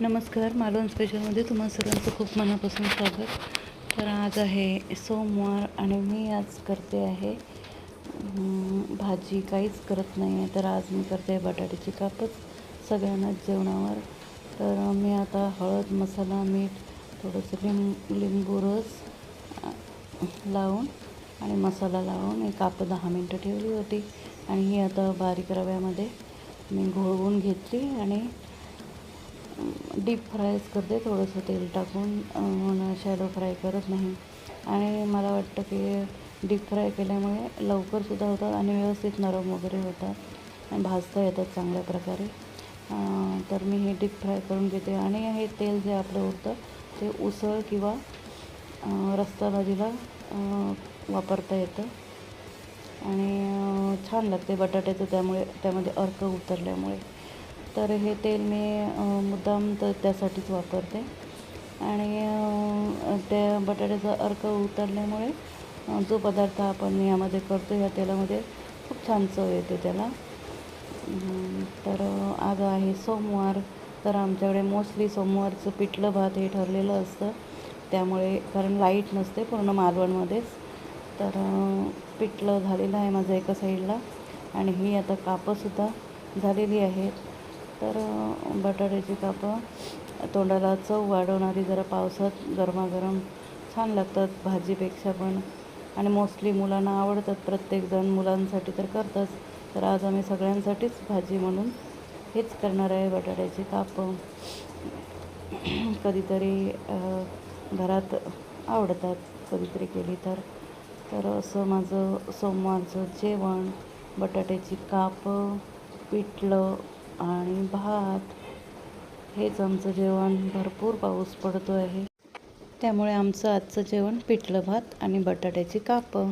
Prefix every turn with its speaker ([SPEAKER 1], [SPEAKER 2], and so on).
[SPEAKER 1] नमस्कार मालवण स्पेशलमध्ये तुम्हा सर्वांचं खूप मनापासून स्वागत. तर आज आहे सोमवार आणि मी आज करते आहे भाजी काहीच करत नाही आहे तर आज मी करते आहे बटाट्याची कापच सगळ्यांनाच जेवणावर. तर मी आता हळद मसाला मीठ थोडंसं लिंब लिंबू रस लावून आणि मसाला लावून एक काप दहा मिनटं ठेवली होती. आणि ही आता बारीक रव्यामध्ये मी घोळवून घेतली आणि डीप फ्रायच करते थोडंसं तेल टाकून शॅलो फ्राय करत नाही. आणि मला वाटतं की डीप फ्राय केल्यामुळे लवकरसुद्धा होतात आणि व्यवस्थित नरम वगैरे होतात. आणि भाजता येतात चांगल्या प्रकारे. तर मी हे डीप फ्राय करून घेते. आणि हे तेल जे आपलं होतं ते उसळ किंवा रस्ता भाजीला वापरता येतं. आणि छान लागते बटाट्याचं त्यामुळे त्यामध्ये अर्क उतरल्यामुळे. तर हे तेल मी मुद्दाम तर त्यासाठीच वापरते. आणि त्या बटाट्याचा अर्क उतरल्यामुळे जो पदार्थ आपण यामध्ये करतो ह्या तेलामध्ये खूप छान चव येते त्याला. तर आज आहे सोमवार तर आमच्याकडे मोस्टली सोमवारचं पिठलं भात हे ठरलेलं असतं. त्यामुळे कारण लाइट नसते पूर्ण मालवणमध्येच. तर पिठलं झालेलं आहे माझं एका साईडला. आणि ही आता कापंसुद्धा झालेली आहेत. तर बटाट्याची कापं. तोंडाला चव वाढवणारी जरा पावसात गरमागरम छान लागतात भाजीपेक्षा पण. आणि मोस्टली मुलांना आवडतात प्रत्येकजण. मुलांसाठी तर करतच. तर आज आम्ही सगळ्यांसाठीच भाजी म्हणून हेच करणार आहे बटाट्याची कापं. कधीतरी घरात आवडतात कधीतरी केली तर. तर असं माझं सोमवारचं जेवण बटाट्याची कापं पिठलं आणि भात. हेच आमचं जेवण. भरपूर पाऊस पडतो आहे त्यामुळे आमचं आजचं जेवण पिठलं भात आणि बटाट्याची कापं.